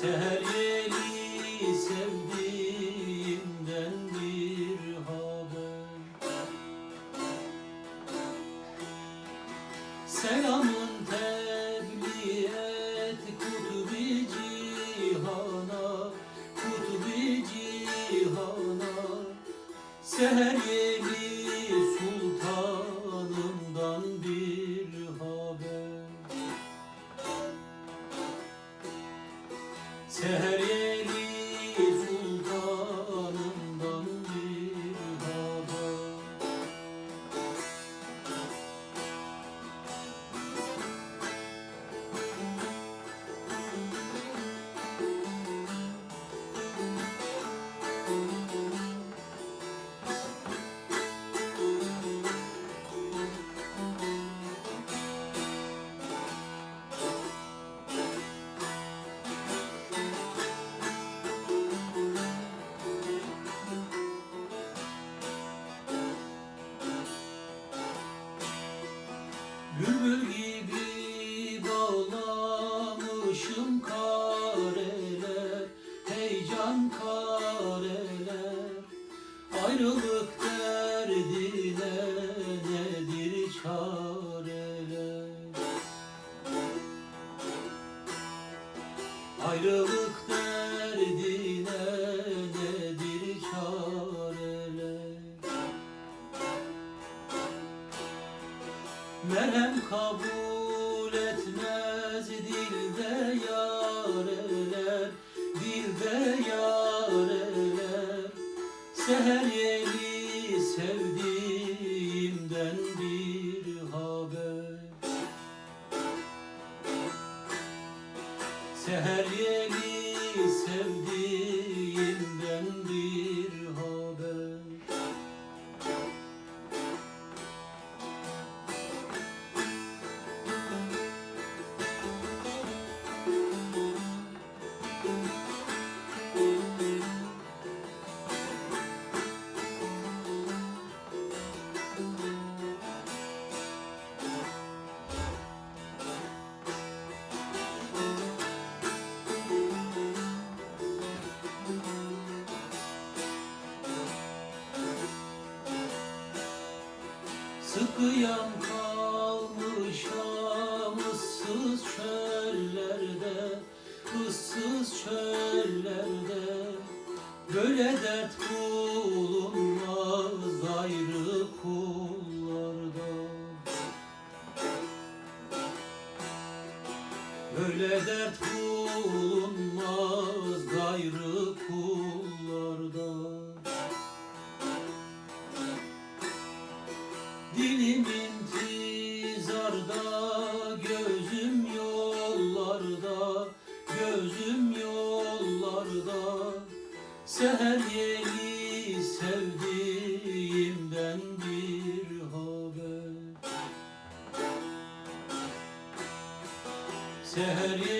Seher sevdiğimden bir haber. Selamın tebliğ Seher Bülbül gibi bağlamışım kareler Heyecan kareler. Ayrılık derdine nedir çareler? Ayrılık Merhem kabul etmez dilde yareler Dilde yareler Seher yeni sevdiğimden bir haber. Seher yeni sevdiğimden bir haber Sıkıyam kalmışam ıssız çöllerde ıssız çöllerde. Böyle dert bulunmaz gayrı kullarda. Böyle dert bulunmaz gayrı kullarda Dilim intizarda, gözüm yollarda, gözüm yollarda. Seher yeni sevdiğimden bir haber. Seher